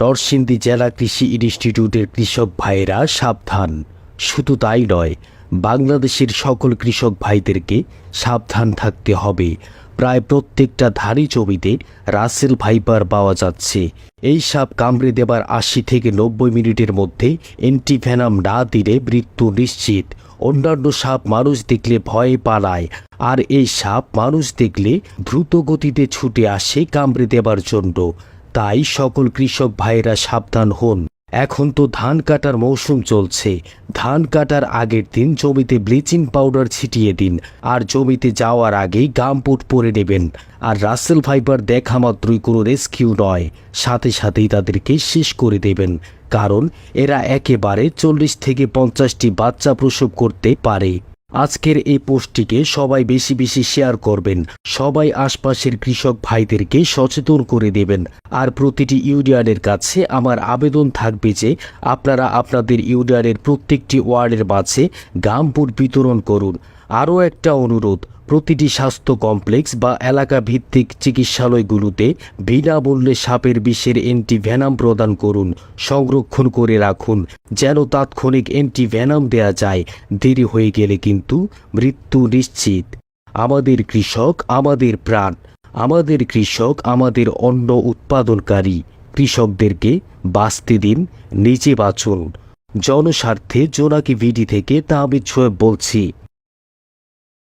নরসিংদী জেলা কৃষি ইনস্টিটিউটের কৃষক ভাইয়েরা সাবধান। শুধু তাই নয়, বাংলাদেশের সকল কৃষক ভাইদেরকে সাবধান থাকতে হবে। প্রায় প্রত্যেকটা ধারি জমিতে রাসেল ভাইপার পাওয়া যাচ্ছে। এই সাপ কামড়ে দেবার আশি থেকে নব্বই মিনিটের মধ্যে অ্যান্টিভেনাম না দিলে মৃত্যু নিশ্চিত। অন্যান্য সাপ মানুষ দেখলে ভয়ে পালায়। আর এই সাপ মানুষ দেখলে দ্রুত গতিতে ছুটে আসে কামড়ে দেবার জন্য। তাই সকল কৃষক ভাইয়েরা সাবধান হন। এখন তো ধান কাটার মৌসুম চলছে। ধান কাটার আগের দিন জমিতে ব্লিচিং পাউডার ছিটিয়ে দিন আর জমিতে যাওয়ার আগেই গামপুট পরে নেবেন। আর রাসেল ফাইবার দেখা মাত্রই কোনো রেস্কিউ নয়। সাথে সাথেই তাদেরকে শেষ করে দেবেন। কারণ এরা একেবারে চল্লিশ থেকে পঞ্চাশটি বাচ্চা প্রসব করতে পারে। আজকের এই পোস্টটিকে সবাই বেশি বেশি শেয়ার করবেন। সবাই আশপাশের কৃষক ভাইদেরকে সচেতন করে দেবেন। আর প্রতিটি ইউনিয়নের কাছে আমার আবেদন থাকবে যে আপনারা আপনাদের ইউনিয়নের প্রত্যেকটি ওয়ার্ডের মাঝে গামপুর বিতরণ করুন। আরও একটা অনুরোধ প্রতিটি স্বাস্থ্য কমপ্লেক্স বা এলাকা ভিত্তিক চিকিৎসালয়গুলোতে বিনামূল্যে সাপের বিষের অ্যান্টিভেনাম প্রদান করুন, সংরক্ষণ করে রাখুন, যেন তাৎক্ষণিক অ্যান্টিভেনাম দেয়া যায়। দেরি হয়ে গেলে কিন্তু মৃত্যু নিশ্চিত। আমাদের কৃষক আমাদের প্রাণ। আমাদের কৃষক আমাদের অন্ন উৎপাদনকারী। কৃষকদেরকে বাঁচতে দিন, নিজে বাঁচুন। জনস্বার্থে জোনাকি ভিডি থেকে তাহমিদ সোয়েব বলছি।